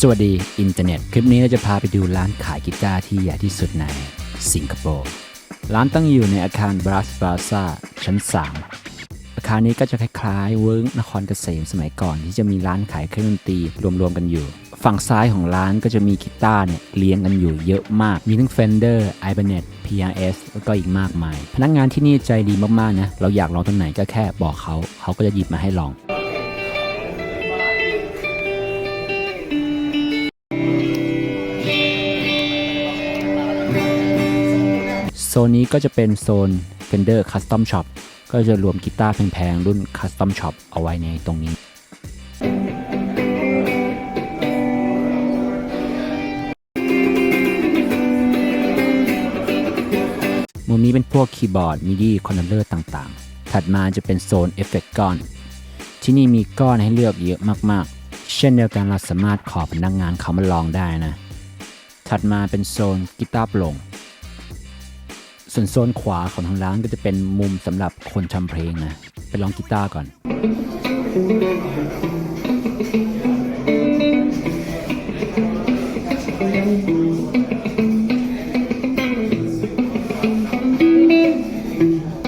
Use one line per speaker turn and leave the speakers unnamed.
สวัสดีอินเทอร์เน็ต คลิปนี้เราจะพาไปดูร้านขายกีตาร์ที่ใหญ่ที่สุดในสิงคโปร์ ร้านตั้งอยู่ในอาคาร Brass Plaza ชั้น 3 อาคารนี้ก็จะคล้ายๆ เวิร์กนครเกษมสมัยก่อน ที่จะมีร้านขายเครื่องดนตรีรวมๆกันอยู่ ฝั่งซ้ายของร้านก็จะมีกีตาร์เนี่ยเรียงกันอยู่เยอะมาก มีทั้ง Fender, Ibanez, PRS แล้วก็อีกมากมาย พนักงานที่นี่ใจดีมากๆนะ เราอยากลองตัวไหนก็แค่บอกเขา เขาก็จะหยิบมาให้ลอง โซนนี้ก็จะเป็นโซน Fender Custom Shop ก็จะรวมกีตาร์แพงๆรุ่น Custom Shop เอาไว้ในตรงนี้ มุมนี้เป็นพวกคีย์บอร์ดมิดีคอนโทรลเลอร์ต่างๆ ถัดมาจะเป็นโซนเอฟเฟกต์ก้อน ที่นี่มีก้อนให้เลือกเยอะมากๆ เช่นเดียวกันเราสามารถขอพนักงานเขามาลองได้นะ ถัดมาเป็นโซนกีตาร์โปร่ง ส่วนโซนขวาของทางร้านก็จะเป็นมุมสำหรับคนทำเพลงนะ ไปลองกีตาร์ก่อน